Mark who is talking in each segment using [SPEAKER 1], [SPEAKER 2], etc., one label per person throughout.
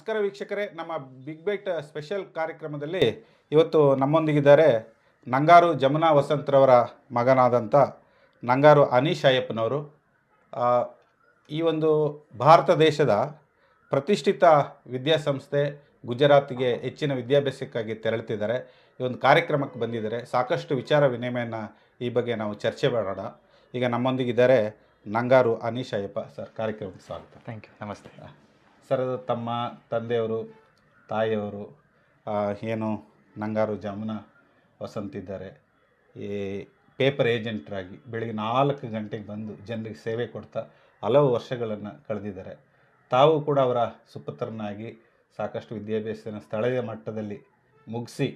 [SPEAKER 1] ನಮಸ್ಕಾರ ವೀಕ್ಷಕರೇ, ನಮ್ಮ ಬಿಗ್ ಬೈಟ್ ಸ್ಪೆಷಲ್ ಕಾರ್ಯಕ್ರಮದಲ್ಲಿ ಇವತ್ತು ನಮ್ಮೊಂದಿಗಿದ್ದಾರೆ ನಂಗಾರು ಜಮುನಾ ವಸಂತ್ರವರ ಮಗನಾದಂಥ ನಂಗಾರು ಅನೀಶ್ ಅಯ್ಯಪ್ಪನವರು. ಈ ಒಂದು ಭಾರತ ದೇಶದ ಪ್ರತಿಷ್ಠಿತ ವಿದ್ಯಾಸಂಸ್ಥೆ ಗುಜರಾತ್ಗೆ ಹೆಚ್ಚಿನ ವಿದ್ಯಾಭ್ಯಾಸಕ್ಕಾಗಿ ತೆರಳುತ್ತಿದ್ದಾರೆ ಈ ಒಂದು ಕಾರ್ಯಕ್ರಮಕ್ಕೆ ಬಂದಿದ್ದಾರೆ. ಸಾಕಷ್ಟು ವಿಚಾರ ವಿನಿಮಯನ ಈ ಬಗ್ಗೆ ನಾವು ಚರ್ಚೆ ಮಾಡೋಣ. ಈಗ ನಮ್ಮೊಂದಿಗಿದ್ದಾರೆ ನಂಗಾರು ಅನೀಶ್ ಅಯ್ಯಪ್ಪ ಸರ್, ಕಾರ್ಯಕ್ರಮಕ್ಕೆ ಸ್ವಾಗತ.
[SPEAKER 2] ಥ್ಯಾಂಕ್ ಯು ನಮಸ್ತೆ.
[SPEAKER 1] ಸರ್, ಅದು ತಮ್ಮ ತಂದೆಯವರು, ತಾಯಿಯವರು ಏನು ನಂಗಾರು ಜಮುನಾ ವಸಂತಿದ್ದಾರೆ. ಈ ಪೇಪರ್ ಏಜೆಂಟ್ರಾಗಿ ಬೆಳಿಗ್ಗೆ ನಾಲ್ಕು ಗಂಟೆಗೆ ಬಂದು ಜನರಿಗೆ ಸೇವೆ ಕೊಡ್ತಾ ಹಲವು ವರ್ಷಗಳನ್ನು ಕಳೆದಿದ್ದಾರೆ. ತಾವು ಕೂಡ ಅವರ ಸುಪುತ್ರನಾಗಿ ಸಾಕಷ್ಟು ವಿದ್ಯಾಭ್ಯಾಸದ ಸ್ಥಳೀಯ ಮಟ್ಟದಲ್ಲಿ ಮುಗಿಸಿ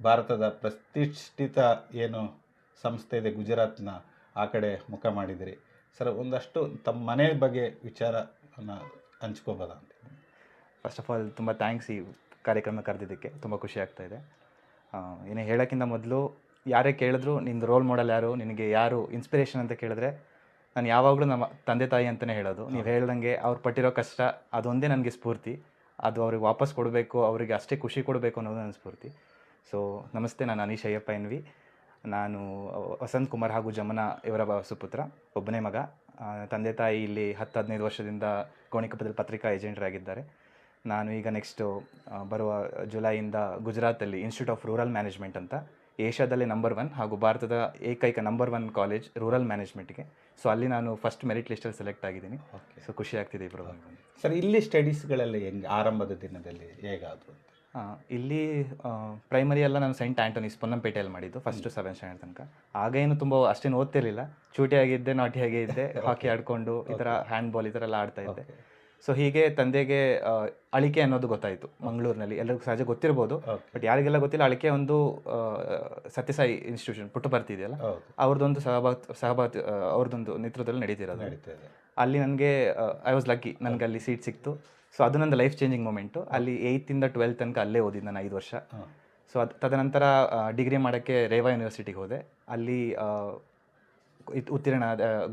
[SPEAKER 1] ಭಾರತದ ಪ್ರತಿಷ್ಠಿತ ಏನು ಸಂಸ್ಥೆ ಇದೆ ಗುಜರಾತ್ನ ಆ ಕಡೆ ಮುಖ ಮಾಡಿದಿರಿ. ಸರ್, ಒಂದಷ್ಟು ತಮ್ಮ ಮನೆ ಬಗ್ಗೆ ವಿಚಾರವನ್ನು ಹಂಚ್ಕೋಬೋದಾ ಅಂತ.
[SPEAKER 2] ಫಸ್ಟ್ ಆಫ್ ಆಲ್ ತುಂಬ ಥ್ಯಾಂಕ್ಸ್ ಈ ಕಾರ್ಯಕ್ರಮ ಕರೆದಿದ್ದಕ್ಕೆ. ತುಂಬ ಖುಷಿ ಆಗ್ತಾ ಇದೆ. ಏನೇ ಹೇಳೋಕ್ಕಿಂತ ಮೊದಲು ಯಾರೇ ಕೇಳಿದ್ರು ನಿಂದು ರೋಲ್ ಮಾಡೆಲ್ ಯಾರು ನಿನಗೆ ಯಾರು ಇನ್ಸ್ಪಿರೇಷನ್ ಅಂತ ಕೇಳಿದ್ರೆ ನಾನು ಯಾವಾಗಲೂ ನಮ್ಮ ತಂದೆ ತಾಯಿ ಅಂತಲೇ ಹೇಳೋದು. ನೀವು ಹೇಳ್ದಂಗೆ ಅವ್ರು ಪಟ್ಟಿರೋ ಕಷ್ಟ ಅದೊಂದೇ ನನಗೆ ಸ್ಫೂರ್ತಿ. ಅದು ಅವ್ರಿಗೆ ವಾಪಸ್ ಕೊಡಬೇಕು ಅವರಿಗೆ ಅಷ್ಟೇ ಖುಷಿ ಕೊಡಬೇಕು ಅನ್ನೋದು ನನ್ನ ಸ್ಫೂರ್ತಿ. ಸೊ ನಮಸ್ತೆ ನಾನು ಅನೀಶ್ ಅಯ್ಯಪ್ಪ ಎನ್ವಿ. ನಾನು ವಸಂತ್ ಕುಮಾರ್ ಹಾಗೂ ಜಮನಾ ಇವರ ಸುಪುತ್ರ. ಒಬ್ಬನೇ ಮಗ. ತಂದೆ ತಾಯಿ ಇಲ್ಲಿ ಹತ್ತು ಹದಿನೈದು ವರ್ಷದಿಂದ ಗೋಣಿಕೊಪ್ಪದಲ್ಲಿ ಪತ್ರಿಕಾ ಏಜೆಂಟರಾಗಿದ್ದಾರೆ ನಾನು ಈಗ ನೆಕ್ಸ್ಟು ಬರುವ ಜುಲೈಯಿಂದ ಗುಜರಾತಲ್ಲಿ ಇನ್ಸ್ಟಿಟ್ಯೂಟ್ ಆಫ್ ರೂರಲ್ ಮ್ಯಾನೇಜ್ಮೆಂಟ್ ಅಂತ ಏಷ್ಯಾದಲ್ಲೇ ನಂಬರ್ ಒನ್ ಹಾಗೂ ಭಾರತದ ಏಕೈಕ ನಂಬರ್ ಒನ್ ಕಾಲೇಜ್ ರೂರಲ್ ಮ್ಯಾನೇಜ್ಮೆಂಟ್ಗೆ ಸೊ ಅಲ್ಲಿ ನಾನು ಫಸ್ಟ್ ಮೆರಿಟ್ ಲಿಸ್ಟಲ್ಲಿ ಸೆಲೆಕ್ಟ್ ಆಗಿದ್ದೀನಿ.
[SPEAKER 1] ಓಕೆ
[SPEAKER 2] ಸೊ ಖುಷಿ ಆಗ್ತಿದೆ ಇಬ್ಬರು
[SPEAKER 1] ಸರ್ ಇಲ್ಲಿ ಸ್ಟಡೀಸ್ಗಳಲ್ಲಿ ಹೆಂಗೆ ಆರಂಭದ ದಿನದಲ್ಲಿ ಹೇಗಾದ್ರು ಅಂತ?
[SPEAKER 2] ಇಲ್ಲಿ ಪ್ರೈಮರಿ ಎಲ್ಲ ನಾನು ಸೈಂಟ್ ಆ್ಯಂಟೋನಿಸ್ ಪೊನ್ನಂಪೇಟೆಯಲ್ಲಿ ಮಾಡಿದ್ದು ಫಸ್ಟ್ ಸೆವೆನ್ ಸ್ಟ್ಯಾಂಡರ್ಡ್ ತನಕ. ಆಗ ಏನು ತುಂಬ ಅಷ್ಟೇನು ಓದ್ತಿರ್ಲಿಲ್ಲ. ಚೂಟಿಯಾಗಿದ್ದೆ ನಾಟಿಯಾಗೇ ಇದ್ದೆ ಹಾಕಿ ಆಡ್ಕೊಂಡು ಈ ಥರ ಹ್ಯಾಂಡ್ ಬಾಲ್ ಈ ಥರ ಎಲ್ಲ ಆಡ್ತಾ ಇದ್ದೆ. ಸೊ ಹೀಗೆ ತಂದೆಗೆ ಅಳಿಕೆ ಅನ್ನೋದು ಗೊತ್ತಾಯಿತು ಮಂಗಳೂರಿನಲ್ಲಿ. ಎಲ್ಲರಿಗೂ ಸಹಜ ಗೊತ್ತಿರ್ಬೋದು ಬಟ್ ಯಾರಿಗೆಲ್ಲ ಗೊತ್ತಿಲ್ಲ ಅಳಿಕೆ ಒಂದು ಸತ್ಯಸಾಯಿ ಇನ್ಸ್ಟಿಟ್ಯೂಷನ್ ಪುಟ್ಟು
[SPEAKER 1] ಬರ್ತಿದೆಯಲ್ಲ
[SPEAKER 2] ಅವ್ರದ್ದೊಂದು ಸಹಭಾ ಸಹಭಾಗಿ ಅವ್ರದ್ದೊಂದು ನೇತೃತ್ವದಲ್ಲಿ ನಡೀತಿರೋದು.
[SPEAKER 1] ನಡೀತಾ
[SPEAKER 2] ಅಲ್ಲಿ ನನಗೆ ಐ ವಾಸ್ ಲಕ್ಕಿ ನನಗೆ ಅಲ್ಲಿ ಸೀಟ್ ಸಿಕ್ತು. ಸೊ ಅದು ನಂದು ಲೈಫ್ ಚೇಂಜಿಂಗ್ ಮೂಮೆಂಟು ಅಲ್ಲಿ ಏಯ್ತಿಂದ ಟ್ವೆಲ್ತ್ ತನಕ ಅಲ್ಲೇ ಓದಿದ್ದು ನಾನು ಐದು ವರ್ಷ. ಸೊ ಅದು ತದನಂತರ ಡಿಗ್ರಿ ಮಾಡೋಕ್ಕೆ ರೇವಾ ಯೂನಿವರ್ಸಿಟಿಗೆ ಹೋದೆ. ಅಲ್ಲಿ ಉತ್ತೀರ್ಣ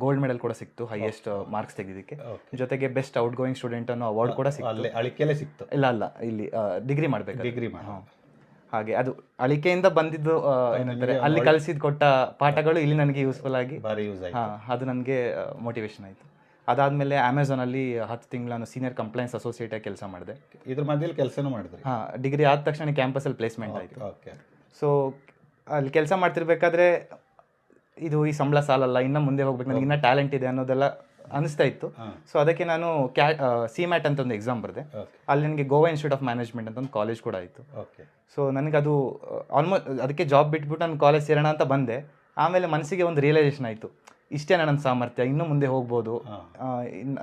[SPEAKER 2] ಗೋಲ್ಡ್ ಮೆಡಲ್ ಕೂಡ ಸಿಕ್ತು ಹೈಯೆಸ್ಟ್ ಮಾರ್ಕ್ಸ್ ತೆಗೆದಿದ್ದಕ್ಕೆ. ಜೊತೆಗೆ ಬೆಸ್ಟ್ ಔಟ್ ಗೋಯಿಂಗ್ ಸ್ಟೂಡೆಂಟ್ ಅನ್ನೋ ಅವಾರ್ಡ್ ಕೂಡ ಸಿಕ್ತು.
[SPEAKER 1] ಅಳಿಕೆಲೆ ಸಿಕ್ತು.
[SPEAKER 2] ಇಲ್ಲ ಅಲ್ಲ ಇಲ್ಲಿ ಡಿಗ್ರಿ ಮಾಡಬೇಕು
[SPEAKER 1] ಡಿಗ್ರಿ
[SPEAKER 2] ಹಾಗೆ ಅದು ಅಳಿಕೆಯಿಂದ ಬಂದಿದ್ದು ಏನಂತಾರೆ ಅಲ್ಲಿ ಕಲಿಸಿದ ಕೊಟ್ಟ ಪಾಠಗಳು ಇಲ್ಲಿ ನನಗೆ ಯೂಸ್ಫುಲ್ ಆಗಿ. ಅದು ನನಗೆ ಮೋಟಿವೇಶನ್ ಆಯಿತು. ಅದಾದಮೇಲೆ ಅಮೆಝಾನಲ್ಲಿ ಹತ್ತು ತಿಂಗಳು ನಾನು ಸೀನಿಯರ್ ಕಂಪ್ಲೈನ್ಸ್ ಅಸೋಸಿಯೇಟಾಗಿ ಕೆಲಸ ಮಾಡಿದೆ.
[SPEAKER 1] ಇದ್ರ ಮಧ್ಯದಲ್ಲಿ ಕೆಲಸನೂ ಮಾಡಿದೆ
[SPEAKER 2] ಹಾಂ ಡಿಗ್ರಿ ಆದ ತಕ್ಷಣ ಕ್ಯಾಂಪಸಲ್ಲಿ ಪ್ಲೇಸ್ಮೆಂಟ್ ಆಯಿತು.
[SPEAKER 1] ಓಕೆ
[SPEAKER 2] ಸೊ ಅಲ್ಲಿ ಕೆಲಸ ಮಾಡ್ತಿರ್ಬೇಕಾದ್ರೆ ಇದು ಈ ಸಂಬಳ ಸಾಲಲ್ಲ ಇನ್ನೂ ಮುಂದೆ ಹೋಗ್ಬೇಕು ನನಗೆ ಇನ್ನೂ ಟ್ಯಾಲೆಂಟ್ ಇದೆ ಅನ್ನೋದೆಲ್ಲ ಅನಿಸ್ತಾ ಇತ್ತು. ಸೊ ಅದಕ್ಕೆ ನಾನು ಕ್ಯಾ ಸಿ ಮ್ಯಾಟ್ ಅಂತ ಒಂದು ಎಕ್ಸಾಮ್ ಬರೆದೆ. ಅಲ್ಲಿ ನನಗೆ ಗೋವಾ ಇನ್ಸ್ಟಿಟ್ಯೂಟ್ ಆಫ್ ಮ್ಯಾನೇಜ್ಮೆಂಟ್ ಅಂತ ಒಂದು ಕಾಲೇಜ್ ಕೂಡ ಆಯಿತು.
[SPEAKER 1] ಓಕೆ.
[SPEAKER 2] ಸೊ ನನಗೆ ಅದು ಆಲ್ಮೋಸ್ಟ್ ಅದಕ್ಕೆ ಜಾಬ್ ಬಿಟ್ಬಿಟ್ಟು ನಾನು ಕಾಲೇಜ್ ಸೇರೋಣ ಅಂತ ಬಂದೆ. ಆಮೇಲೆ ಮನಸ್ಸಿಗೆ ಒಂದು ರಿಯಲೈಸೇಷನ್ ಆಯಿತು. ಇಷ್ಟೇ ನನ್ನ ಸಾಮರ್ಥ್ಯ ಇನ್ನೂ ಮುಂದೆ ಹೋಗ್ಬೋದು.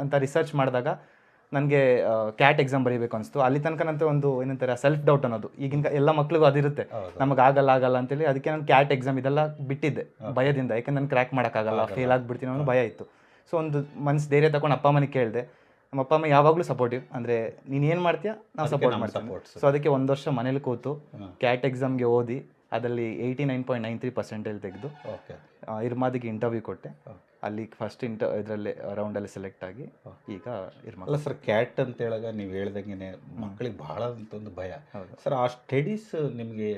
[SPEAKER 2] ಅಂತ ರಿಸರ್ಚ್ ಮಾಡಿದಾಗ ನನಗೆ ಕ್ಯಾಟ್ ಎಕ್ಸಾಮ್ ಬರೀಬೇಕು ಅನಿಸ್ತು. ಅಲ್ಲಿ ತನಕ ನಂತರ ಒಂದು ಏನಂತಾರೆ ಸೆಲ್ಫ್ ಡೌಟ್ ಅನ್ನೋದು. ಈಗಿನ ಎಲ್ಲ ಮಕ್ಳಿಗೂ ಅದಿರುತ್ತೆ ನಮಗೆ ಆಗಲ್ಲ ಆಗಲ್ಲ ಅಂತೇಳಿ ಅದಕ್ಕೆ ನಾನು ಕ್ಯಾಟ್ ಎಕ್ಸಾಮ್ ಇದೆಲ್ಲ ಬಿಟ್ಟಿದ್ದೆ ಭಯದಿಂದ. ಯಾಕಂದ್ರೆ ನಾನು ಕ್ರ್ಯಾಕ್ ಮಾಡೋಕ್ಕಾಗಲ್ಲ ಫೇಲ್ ಆಗಿಬಿಡ್ತೀನಿ ಅನ್ನೋ ಭಯ ಇತ್ತು. ಸೊ ಒಂದು ಮನ್ಸು ಧೈರ್ಯ ತಗೊಂಡು ಅಪ್ಪ ಅಮ್ಮನಿಗೆ ಕೇಳಿದೆ ನಮ್ಮ ಅಪ್ಪ ಅಮ್ಮ ಯಾವಾಗಲೂ ಸಪೋರ್ಟಿವ್ ಅಂದರೆ ನೀನು ಏನು ಮಾಡ್ತೀಯಾ? ನಾವು ಸಪೋರ್ಟ್ ಮಾಡ್ತೀವಿ. ಸೊ ಅದಕ್ಕೆ ಒಂದು ವರ್ಷ ಮನೇಲಿ ಕೂತು ಕ್ಯಾಟ್ ಎಕ್ಸಾಮ್ಗೆ ಓದಿ ಅದರಲ್ಲಿ eighty nine point nine three percentage ತೆಗೆದು
[SPEAKER 1] ಓಕೆ
[SPEAKER 2] ಇರ್ಮಾದಿಗೆ ಇಂಟರ್ವ್ಯೂ ಕೊಟ್ಟೆ. ಅಲ್ಲಿ ಫಸ್ಟ್ ಇಂಟ ಇದರಲ್ಲಿ ರೌಂಡಲ್ಲಿ ಸೆಲೆಕ್ಟ್ ಆಗಿ ಈಗ ಇರ್ಮಾ
[SPEAKER 1] ಅಲ್ಲ ಸರ್ ಕ್ಯಾಟ್ ಅಂತ ಹೇಳಾಗ ನೀವು ಹೇಳ್ದಂಗೆ ಮಕ್ಕಳಿಗೆ ಬಹಳ ಅಂತ ಒಂದು ಭಯ.
[SPEAKER 2] ಹೌದು.
[SPEAKER 1] ಸರ್ ಆ ಸ್ಟಡೀಸ್ ನಿಮಗೆ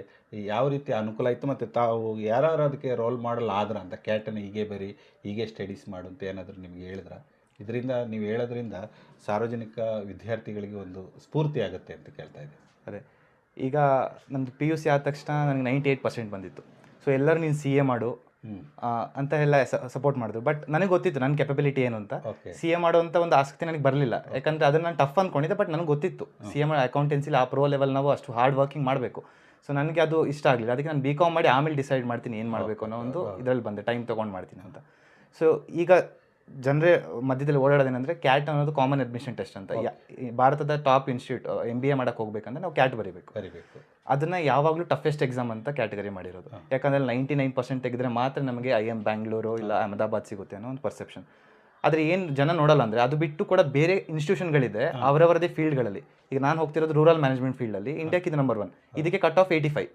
[SPEAKER 1] ಯಾವ ರೀತಿ ಅನುಕೂಲ ಆಯಿತು? ಮತ್ತು ತಾವು ಯಾರು ಅದಕ್ಕೆ ರೋಲ್ ಮಾಡಲ್ ಆದ್ರ ಅಂತ ಕ್ಯಾಟನ್ನು ಹೀಗೆ ಬರಿ ಹೀಗೆ ಸ್ಟಡೀಸ್ ಮಾಡು ಅಂತ ಏನಾದರೂ ನಿಮಗೆ ಹೇಳಿದ್ರ? ಇದರಿಂದ ನೀವು ಹೇಳೋದ್ರಿಂದ ಸಾರ್ವಜನಿಕ ವಿದ್ಯಾರ್ಥಿಗಳಿಗೆ ಒಂದು ಸ್ಫೂರ್ತಿ ಆಗುತ್ತೆ ಅಂತ ಕೇಳ್ತಾ ಇದ್ದೀನಿ.
[SPEAKER 2] ಅದೇ. ಈಗ ನಮ್ಮದು ಪಿ ಯು ಸಿ ಆದ ತಕ್ಷಣ ನನಗೆ ನೈಂಟಿ ಏಯ್ಟ್ ಪರ್ಸೆಂಟ್ ಬಂದಿತ್ತು. ಸೊ ಎಲ್ಲರೂ ನೀನು ಸಿ ಎ ಮಾಡು. ಅಂತ ಎಲ್ಲ ಸಪೋರ್ಟ್ ಮಾಡಿದ್ರು. ಬಟ್ ನನಗೆ ಗೊತ್ತಿತ್ತು ನನ್ನ ಕೆಪಬಿಲಿಟಿ ಏನು ಅಂತ. ಸಿ ಎ ಮಾಡುವಂಥ ಒಂದು ಆಸಕ್ತಿ ನನಗೆ ಬರಲಿಲ್ಲ. ಯಾಕಂದರೆ ಅದನ್ನು ನಾನು ಟಫ್ ಅಂದ್ಕೊಂಡಿದ್ದೆ ಬಟ್ ನನಗೆ ಗೊತ್ತಿತ್ತು. ಸಿ ಎ ಅಕೌಂಟೆನ್ಸಿಲಿ ಆ ಪ್ರೋ ಲೆವೆಲ್ ನಾವು ಅಷ್ಟು ಹಾರ್ಡ್ ವರ್ಕಿಂಗ್ ಮಾಡಬೇಕು. ಸೊ ನನಗೆ ಅದು ಇಷ್ಟ ಆಗಲಿಲ್ಲ. ಅದಕ್ಕೆ ನಾನು ಬಿ ಕಾಮ್ ಮಾಡಿ ಆಮೇಲೆ ಡಿಸೈಡ್ ಮಾಡ್ತೀನಿ ಏನು ಮಾಡಬೇಕು ಅನ್ನೋ ಒಂದು ಇದರಲ್ಲಿ ಬಂದೆ. ಟೈಮ್ ತೊಗೊಂಡು ಮಾಡ್ತೀನಿ ಅಂತ. ಸೊ ಈಗ ಜನರೇ ಮಧ್ಯದಲ್ಲಿ ಓಡಾಡೋದೇನೆಂದರೆ ಕ್ಯಾಟ್ ಅನ್ನೋದು ಕಾಮನ್ ಅಡ್ಮಿಷನ್ ಟೆಸ್ಟ್ ಅಂತ. ಭಾರತದ top institute M B A ಮಾಡೋಕ್ಕೆ ಹೋಗ್ಬೇಕಂದ್ರೆ ನಾವು ಕ್ಯಾಟ್ ಬರೀಬೇಕು
[SPEAKER 1] ಬರಿಬೇಕು.
[SPEAKER 2] ಅದನ್ನು ಯಾವಾಗಲೂ ಟಫೆಸ್ಟ್ ಎಕ್ಸಾಮ್ ಅಂತ ಕ್ಯಾಟಗರಿ ಮಾಡಿರೋದು. ಯಾಕಂದರೆ ನೈಂಟಿ ನೈನ್ ಪರ್ಸೆಂಟ್ ತೆಗೆದ್ರೆ ಮಾತ್ರ ನಮಗೆ ಐ ಎಂ ಬ್ಯಾಂಗ್ಳೂರು ಇಲ್ಲ ಅಹಮದಾಬಾದ್ ಸಿಗುತ್ತೆ ಅನ್ನೋ ಒಂದು ಪರ್ಸೆಪ್ಷನ್ ಆದರೆ ಏನು ಜನ ನೋಡಲ್ಲ ಅಂದರೆ ಅದು ಬಿಟ್ಟು ಕೂಡ ಬೇರೆ ಇನ್ಸ್ಟಿಟ್ಯೂಷನ್ಗಳಿದೆ ಅವರವರದೇ ಫೀಲ್ಡ್ಗಳಲ್ಲಿ ಈಗ ನಾನು ಹೋಗ್ತಿರೋದು ರೂರಲ್ ಮ್ಯಾನೇಜ್ಮೆಂಟ್ ಫೀಲ್ಡಲ್ಲಿ ಇಂಡಿಯಾಕ್ಕೆ ಇದು ನಂಬರ್ ಒನ್ ಇದಕ್ಕೆ ಕಟ್ ಆಫ್ ಏಯ್ಟಿ ಫೈವ್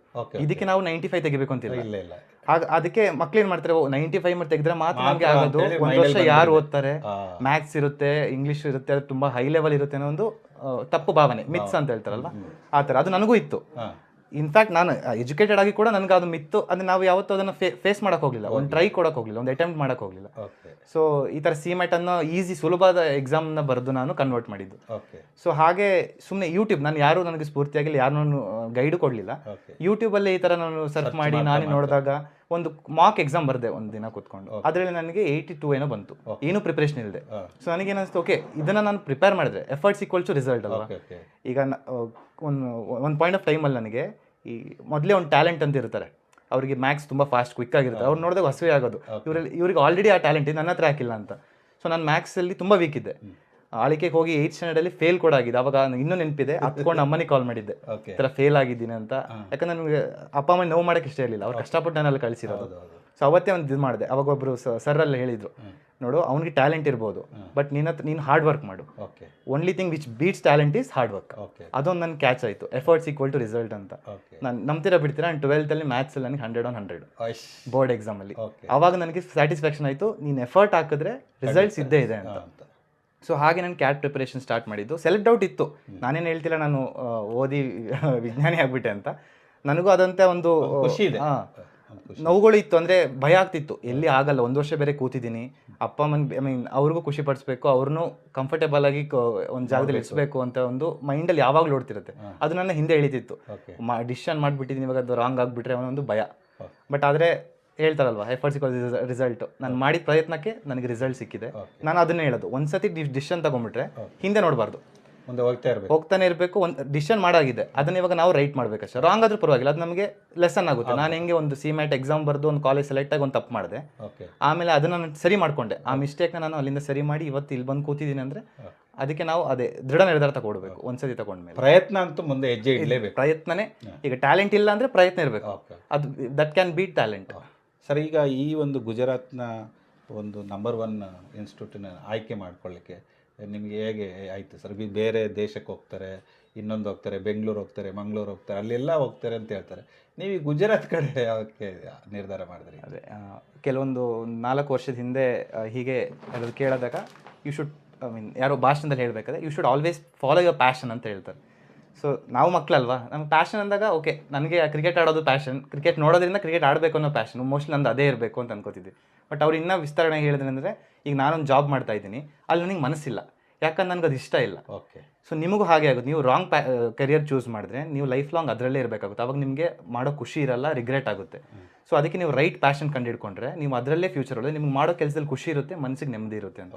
[SPEAKER 2] ಇದಕ್ಕೆ ನಾವು ನೈಂಟಿ ಫೈವ್ ತೆಗಿಬೇಕು ಅಂತಿಲ್ಲ ಆಗ ಅದಕ್ಕೆ ಮಕ್ಳು ಏನು ಮಾಡ್ತಾರೆ ನೈಂಟಿ ಫೈವ್ ಮತ್ತೆ ತೆಗೆದ್ರೆ ಮಾತ್ರ ನಮಗೆ ಆಗೋದು. ಒಂದು ವರ್ಷ ಯಾರು ಓದ್ತಾರೆ? ಮ್ಯಾಥ್ಸ್ ಇರುತ್ತೆ ಇಂಗ್ಲಿಷ್ ಇರುತ್ತೆ ಅದು ತುಂಬ ಹೈ ಲೆವೆಲ್ ಇರುತ್ತೆ ಅನ್ನೋ ಒಂದು ತಪ್ಪು ಭಾವನೆ. ಮಿತ್ಸ್ ಅಂತ ಹೇಳ್ತಾರಲ್ವ? ಆ ಥರ. ಅದು ನನಗೂ ಇತ್ತು. ಇನ್ಫ್ಯಾಕ್ಟ್ ನಾನು ಎಜುಕೇಟೆಡ್ ಆಗಿ ಕೂಡ ನನಗೆ ಅದು ಮಿತ್ತು. ಅದನ್ನ ನಾವು ಯಾವತ್ತೂ ಅದನ್ನು ಫೇಸ್ ಮಾಡಕ್ ಹೋಗಲಿಲ್ಲ. ಒಂದು ಟ್ರೈ ಕೊಡಕ್ ಹೋಗಲಿಲ್ಲ. ಒಂದು ಅಟೆಂಪ್ಟ್ ಮಾಡಕ್ ಹೋಗಲಿಲ್ಲ. ಸೊ ಈ ಥರ ಸಿ ಅನ್ನು ಈಸಿ ಸುಲಭದ ಎಕ್ಸಾಮ್ನ ಬರೆದು ನಾನು ಕನ್ವರ್ಟ್ ಮಾಡಿದ್ದು. ಸೊ ಹಾಗೆ ಸುಮ್ಮನೆ ಯೂಟ್ಯೂಬ್ ನಾನು ಯಾರು ನನಗೆ ಸ್ಫೂರ್ತಿಯಾಗಿಲ್ಲ ಯಾರು ಗೈಡ್ ಕೊಡಲಿಲ್ಲ. ಯೂಟ್ಯೂಬಲ್ಲೇ ಈ ಥರ ನಾನು ಸರ್ಚ್ ಮಾಡಿ ನಾನೇ ನೋಡಿದಾಗ ಒಂದು ಮಾಕ್ ಎಕ್ಸಾಮ್ ಬರೆದೆ ಒಂದು ದಿನ ಕುತ್ಕೊಂಡು. ಅದರಲ್ಲಿ ನನಗೆ ಏಯ್ಟಿ ಟೂ ಏನೋ ಬಂತು. ಏನು ಪ್ರಿಪರೇಷನ್ ಇಲ್ಲದೆ. ಸೊ ನನಗೆ ಏನಿಸ್ತು ಓಕೆ ಇದನ್ನ ನಾನು ಪ್ರಿಪೇರ್ ಮಾಡಿದ್ರೆ ಎಫರ್ಟ್ಸ್ ಈಕ್ವಲ್ ಟು ರಿಸಲ್ಟ್ ಅಲ್ವಾ? ಈಗ ಒಂದು ಒಂದು ಪಾಯಿಂಟ್ ಆಫ್ ಟೈಮಲ್ಲಿ ನನಗೆ ಈ ಮೊದಲೇ ಒಂದು ಟ್ಯಾಲೆಂಟ್ ಅಂತ ಇರ್ತಾರೆ. ಅವರಿಗೆ ಮ್ಯಾಥ್ಸ್ ತುಂಬ ಫಾಸ್ಟ್ ಕ್ವಿಕ್ ಆಗಿರುತ್ತೆ. ಅವ್ರು ನೋಡಿದಾಗ ಹಸುವೆ ಆಗೋದು. ಇವರಲ್ಲಿ ಇವ್ರಿಗೆ ಆಲ್ರೆಡಿ ಆ ಟ್ಯಾಲೆಂಟ್ ಇದೆ ನನ್ನ ಹತ್ರ ಹಾಕಿಲ್ಲ ಅಂತ. ಸೊ ನಾನು ಮ್ಯಾಕ್ಸಲ್ಲಿ ತುಂಬ ವೀಕ್ ಇದ್ದೆ. ಆಳಿಕೆಗೆ ಹೋಗಿ ಏತ್ ಸ್ಟ್ಯಾಂಡರ್ಡ್ ಅಲ್ಲಿ ಫೇಲ್ ಕೂಡ ಆಗಿದೆ ಅವಾಗ ಇನ್ನೂ ನೆನಪಿದೆ. ಹತ್ಕೊಂಡು ಅಮ್ಮನಿಗೆ ಕಾಲ್ ಮಾಡಿದ್ದೆ.
[SPEAKER 1] ಇತರ
[SPEAKER 2] ಈ ಥರ ಫೇಲ್ ಆಗಿದ್ದೀನಿ ಅಂತ. ಯಾಕಂದ್ರೆ ನನಗೆ ಅಪ್ಪ ಅಮ್ಮ ನೋವು ಮಾಡೋಕ್ಕೆ ಇಷ್ಟ ಇರಲಿಲ್ಲ. ಅವ್ರು ಕಷ್ಟಪಟ್ಟು ನನ್ನಲ್ಲಿ ಕಳಿಸಿರೋದು ಸೊ ಅವತ್ತೇ ಒಂದು ಇದು ಮಾಡಿದೆ. ಅವಾಗ ಒಬ್ರು ಸರ್ ಅಲ್ಲಿ ಹೇಳಿದ್ರು ನೋಡು ಅವ್ನಿಗೆ ಟ್ಯಾಲೆಂಟ್ ಇರ್ಬೋದು. ಬಟ್ ನಿನ್ನ ಹತ್ರ ನೀನು ಹಾರ್ಡ್ ವರ್ಕ್ ಮಾಡು. Only thing which beats talent is hard work ಅದೊಂದು ನನ್ನ ಕ್ಯಾಚ್ ಆಯಿತು. ಎಫರ್ಟ್ಸ್ ಈಕ್ವಲ್ ಟು ರಿಸಲ್ಟ್ ಅಂತ. ನಾನು ನಂಬ್ತೀರಾ ಬಿಡ್ತೀರಾ? ನಾನು ಟ್ವೆಲ್ತಲ್ಲಿ ಮ್ಯಾಥ್ಸಲ್ಲಿ ನನಗೆ hundred on hundred board exam
[SPEAKER 1] ಅಲ್ಲಿ.
[SPEAKER 2] ಅವಾಗ ನನಗೆ ಸ್ಯಾಟಿಸ್ಫ್ಯಾಕ್ಷನ್ ಆಯಿತು. ನೀನು ಎಫರ್ಟ್ ಹಾಕಿದ್ರೆ ರಿಸಲ್ಟ್ಸ್ ಇದ್ದೇ ಇದೆ ಅಂತ. ಸೊ ಹಾಗೆ ನಾನು ಕ್ಯಾಟ್ ಪ್ರಿಪರೇಷನ್ ಸ್ಟಾರ್ಟ್ ಮಾಡಿದ್ದು. ಸೆಲ್ಫ್ ಡೌಟ್ ಇತ್ತು. ನಾನೇನು ಹೇಳ್ತಿಲ್ಲ ನಾನು ಓದಿ ವಿಜ್ಞಾನಿ ಆಗಿಬಿಟ್ಟೆ ಅಂತ. ನನಗೂ ಅದಂತೆ ಒಂದು
[SPEAKER 1] ಖುಷಿ ಇದೆ.
[SPEAKER 2] ನೋವುಗಳು ಇತ್ತು ಅಂದರೆ ಭಯ ಆಗ್ತಿತ್ತು. ಎಲ್ಲಿ ಆಗಲ್ಲ ಒಂದು ವರ್ಷ ಬೇರೆ ಕೂತಿದ್ದೀನಿ. ಅಪ್ಪ ಅಮ್ಮನ ಐ ಮೀನ್ ಅವ್ರಿಗೂ ಖುಷಿ ಪಡಿಸ್ಬೇಕು ಅವ್ರನ್ನೂ ಕಂಫರ್ಟೇಬಲ್ ಆಗಿ ಒಂದು ಜಾಗದಲ್ಲಿ ಇರಿಸಬೇಕು ಅಂತ ಒಂದು ಮೈಂಡಲ್ಲಿ ಯಾವಾಗಲೂ ಓಡ್ತಿರುತ್ತೆ. ಅದು ನನ್ನ ಹಿಂದೆ ಎಳಿತಿತ್ತು. ಡಿಸಿಷನ್ ಮಾಡಿಬಿಟ್ಟಿದ್ದೀನಿ ಇವಾಗ ಅದು ರಾಂಗ್ ಆಗಿಬಿಟ್ರೆ ಅವನೊಂದು ಒಂದು ಭಯ. ಬಟ್ ಆದರೆ ಹೇಳ್ತಾರಲ್ವ ಎಫರ್ಟ್ಸ್ ರಿಸಲ್ಟ್ ನಾನು ಮಾಡಿದ ಪ್ರಯತ್ನಕ್ಕೆ ನನಗೆ ರಿಸಲ್ಟ್ ಸಿಕ್ಕಿದೆ. ನಾನು ಅದನ್ನೇ ಹೇಳೋದು ಒಂದ್ಸತಿ ಡಿಸಿಷನ್ ತಗೊಂಡ್ಬಿಟ್ರೆ ಹಿಂದೆ ನೋಡಬಾರ್ದು.
[SPEAKER 1] ಮುಂದೆ ಹೋಗ್ತಾ ಇರಬೇಕು.
[SPEAKER 2] ಹೋಗ್ತಾನೆ ಇರಬೇಕು ಒಂದು ಡಿಸಿಷನ್ ಮಾಡಾಗಿದೆ ಅದನ್ನ ಇವಾಗ ನಾವು ರೈಟ್ ಮಾಡಬೇಕಷ್ಟೇ ರಾಂಗ್ ಆದ್ರೂ ಪರವಾಗಿಲ್ಲ ಅದು ನಮಗೆ ಲೆಸನ್ ಆಗುತ್ತೆ. ನಾನು ಹೆಂಗೆ ಒಂದು ಸಿ ಮ್ಯಾಟ್ ಎಕ್ಸಾಮ್ ಬರೆದು ಒಂದು ಕಾಲೇಜ್ ಸೆಲೆಕ್ಟ್ ಆಗಿ ಒಂದು ತಪ್ಪು ಮಾಡಿದೆ ಆಮೇಲೆ ಅದನ್ನ ನಾನು ಸರಿ ಮಾಡ್ಕೊಂಡೆ. ಆ ಮಿಸ್ಟೇಕ್ನ ನಾನು ಅಲ್ಲಿಂದ ಸರಿ ಮಾಡಿ ಇವತ್ತು ಇಲ್ಲಿ ಬಂದು ಕೂತಿದ್ದೀನಿ ಅಂದ್ರೆ ಅದಕ್ಕೆ ನಾವು ಅದೇ ದೃಢ ನಿರ್ಧಾರ ತಗೊಳ್ಬೇಕು ಒಂದ್ಸತಿ ತಗೊಂಡ್ಮೇಲೆ.
[SPEAKER 1] ಪ್ರಯತ್ನ ಅಂತೂ ಮುಂದೆ ಹೆಜ್ಜೆ ಇಡಲೇಬೇಕು.
[SPEAKER 2] ಪ್ರಯತ್ನನೇ. ಈಗ ಟ್ಯಾಲೆಂಟ್ ಇಲ್ಲ ಅಂದರೆ ಪ್ರಯತ್ನ ಇರಬೇಕು. ಅದು that can beat talent
[SPEAKER 1] sir, ಈಗ ಈ ಒಂದು ಗುಜರಾತ್ನ ಒಂದು ನಂಬರ್ ಒನ್ ಇನ್ಸ್ಟಿಟ್ಯೂಟನ್ನ ಆಯ್ಕೆ ಮಾಡ್ಕೊಳ್ಳಿಕ್ಕೆ ನಿಮಗೆ ಹೇಗೆ ಆಯಿತು ಸರ್? ಬೇರೆ ದೇಶಕ್ಕೆ ಹೋಗ್ತಾರೆ, ಇನ್ನೊಂದು ಹೋಗ್ತಾರೆ, ಬೆಂಗಳೂರು ಹೋಗ್ತಾರೆ, ಮಂಗಳೂರು ಹೋಗ್ತಾರೆ, ಅಲ್ಲೆಲ್ಲ ಹೋಗ್ತಾರೆ ಅಂತ ಹೇಳ್ತಾರೆ. ನೀವು ಈ ಗುಜರಾತ್ ಕಡೆ ಯಾಕೆ ನಿರ್ಧಾರ ಮಾಡಿದ್ರಿ?
[SPEAKER 2] ಅದೇ ಕೆಲವೊಂದು ನಾಲ್ಕು ವರ್ಷದ ಹಿಂದೆ ಹೀಗೆ ಅದ್ರಲ್ಲಿ ಕೇಳಿದಾಗ ಯು ಶುಡ್ ಐ ಮೀನ್ ಯಾರೋ ಭಾಷಣದಲ್ಲಿ ಹೇಳಬೇಕಾದ್ರೆ you should always follow your passion ಅಂತ ಹೇಳ್ತಾರೆ. ಸೊ ನಾವು ಮಕ್ಕಳಲ್ವಾ ನಮ್ಗೆ ಪ್ಯಾಷನ್ ಅಂದಾಗ ಓಕೆ ನನಗೆ ಕ್ರಿಕೆಟ್ ಆಡೋದು ಪ್ಯಾಷನ್ ಕ್ರಿಕೆಟ್ ನೋಡೋದ್ರಿಂದ ಕ್ರಿಕೆಟ್ ಆಡಬೇಕು ಅನ್ನೋ ಪ್ಯಾಷನ್ ಮೋಸ್ಟ್ಲಿ ನಂದು ಅದೇ ಇರಬೇಕು ಅಂತ ಅನ್ಕೋತಿದ್ವಿ ಬಟ್ ಅವ್ರು ಇನ್ನೂ ವಿಸ್ತರಣೆ ಹೇಳಿದ್ರೆ ಅಂದರೆ ಈಗ ನಾನೊಂದು ಜಾಬ್ ಮಾಡ್ತಾ ಇದ್ದೀನಿ. ಅಲ್ಲಿ ನನಗೆ ಮನಸ್ಸಿಲ್ಲ. ಯಾಕಂದ್ರೆ ನನಗೆ ಅದು ಇಷ್ಟ ಇಲ್ಲ.
[SPEAKER 1] ಓಕೆ
[SPEAKER 2] ಸೊ ನಿಮಗೂ ಹಾಗೆ ಆಗುತ್ತೆ. ನೀವು ರಾಂಗ್ ಪ್ಯಾ ಕೆರಿಯರ್ ಚೂಸ್ ಮಾಡಿದ್ರೆ ನೀವು ಲೈಫ್ ಲಾಂಗ್ ಅದರಲ್ಲೇ ಇರಬೇಕಾಗುತ್ತೆ. ಅವಾಗ ನಿಮಗೆ ಮಾಡೋ ಖುಷಿ ಇರಲ್ಲ ರಿಗ್ರೆಟ್ ಆಗುತ್ತೆ. ಸೊ ಅದಕ್ಕೆ ನೀವು ರೈಟ್ ಪ್ಯಾಷನ್ ಕಂಡುಹಿಡ್ಕೊಂಡ್ರೆ ನೀವು ಅದರಲ್ಲೇ ಫ್ಯೂಚರ್ ಒಳ್ಳೆ ನಿಮ್ಗೆ ಮಾಡೋ ಕೆಲಸದಲ್ಲಿ ಖುಷಿ ಇರುತ್ತೆ ಮನಸ್ಸಿಗೆ ನೆಮ್ಮದಿ ಇರುತ್ತೆ ಅಂತ.